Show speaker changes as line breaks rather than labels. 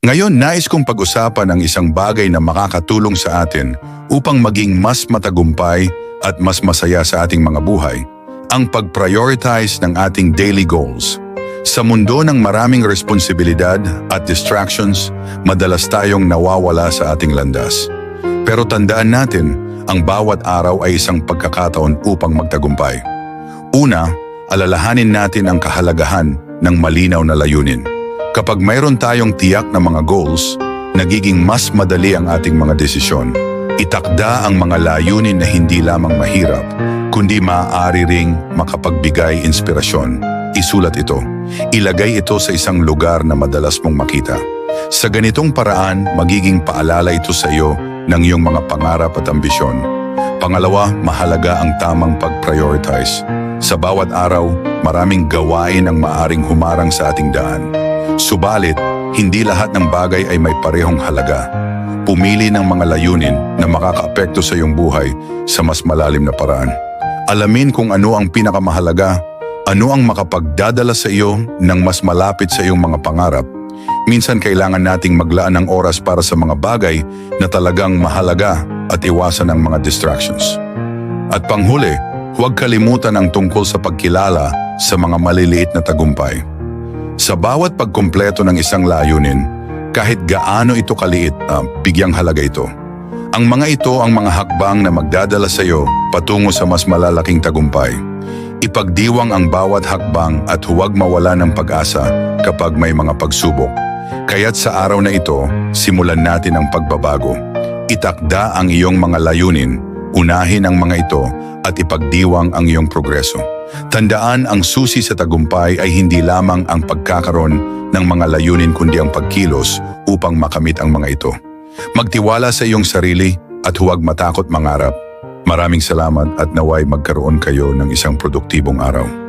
Ngayon, nais kong pag-usapan ang isang bagay na makakatulong sa atin upang maging mas matagumpay at mas masaya sa ating mga buhay, ang pag-prioritize ng ating daily goals. Sa mundo ng maraming responsibilidad at distractions, madalas tayong nawawala sa ating landas. Pero tandaan natin, ang bawat araw ay isang pagkakataon upang magtagumpay. Una, alalahanin natin ang kahalagahan ng malinaw na layunin. Kapag mayroon tayong tiyak na mga goals, nagiging mas madali ang ating mga desisyon. Itakda ang mga layunin na hindi lamang mahirap, kundi maaari ring makapagbigay inspirasyon. Isulat ito. Ilagay ito sa isang lugar na madalas mong makita. Sa ganitong paraan, magiging paalala ito sa iyo ng iyong mga pangarap at ambisyon. Pangalawa, mahalaga ang tamang pag-prioritize. Sa bawat araw, maraming gawain ang maaring humarang sa ating daan. Subalit, hindi lahat ng bagay ay may parehong halaga. Pumili ng mga layunin na makakaapekto sa iyong buhay sa mas malalim na paraan. Alamin kung ano ang pinakamahalaga, ano ang makapagdadala sa iyo ng mas malapit sa iyong mga pangarap. Minsan kailangan nating maglaan ng oras para sa mga bagay na talagang mahalaga at iwasan ang mga distractions. At panghuli, huwag kalimutan ang tungkol sa pagkilala sa mga maliliit na tagumpay. Sa bawat pagkumpleto ng isang layunin, kahit gaano ito kaliit, ah, bigyang halaga ito. Ang mga ito ang mga hakbang na magdadala sa iyo patungo sa mas malalaking tagumpay. Ipagdiwang ang bawat hakbang at huwag mawala ng pag-asa kapag may mga pagsubok. Kaya't sa araw na ito, simulan natin ang pagbabago. Itakda ang iyong mga layunin, unahin ang mga ito at ipagdiwang ang iyong progreso. Tandaan ang susi sa tagumpay ay hindi lamang ang pagkakaroon ng mga layunin kundi ang pagkilos upang makamit ang mga ito. Magtiwala sa iyong sarili at huwag matakot mangarap. Maraming salamat at naway magkaroon kayo ng isang produktibong araw.